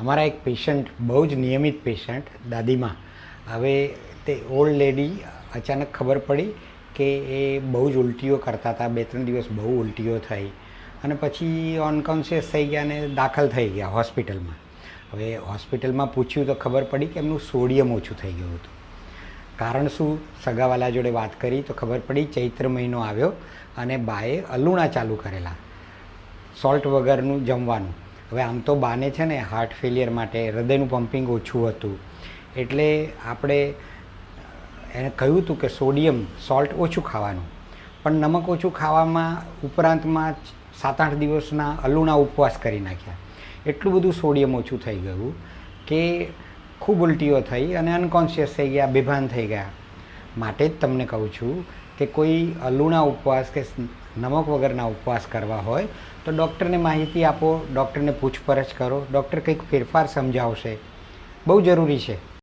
અમારા એક પેશન્ટ બહુ જ નિયમિત પેશન્ટ દાદીમાં. હવે તે ઓલ્ડ લેડી અચાનક ખબર પડી કે એ બહુ જ ઉલટીઓ કરતા હતા. બે, ત્રણ દિવસ બહુ ઉલટીઓ થઈ. અને પછી અનકોન્શિયસ થઈ ગયા અને દાખલ થઈ ગયા હોસ્પિટલમાં. હવે હોસ્પિટલમાં પૂછ્યું તો ખબર પડી કે એમનું સોડિયમ ઓછું થઈ ગયું હતું. કારણ શું? સગાવાલા જોડે વાત કરી તો ખબર પડી ચૈત્ર મહિનો આવ્યો અને બાએ અલુણા ચાલુ કરેલા. સોલ્ટ વગરનું જમવાનું. હવે આમ તો બાને છે ને હાર્ટ ફેલિયર માટે હૃદયનું પમ્પિંગ ઓછું હતું. એટલે આપણે, એને કહ્યું હતું કે સોડિયમ સોલ્ટ ઓછું ખાવાનું. પણ નમક ઓછું ખાવામાં ઉપરાંતમાં સાત આઠ દિવસના અલુણા ઉપવાસ કરી નાખ્યા. એટલું બધું સોડિયમ ઓછું થઈ ગયું કે ખૂબ ઉલટીઓ થઈ અને અનકોન્શિયસ થઈ ગયા, બેભાન થઈ ગયા. માટે જ તમને કહું છું કે કોઈ અલુણા ઉપવાસ કે નમક વગરના ઉપવાસ કરવા હોય, તો ડૉક્ટરને માહિતી આપો, ડૉક્ટરને પૂછપરછ કરો. ડૉક્ટર કંઈક ફેરફાર સમજાવશે. બહુ જરૂરી છે.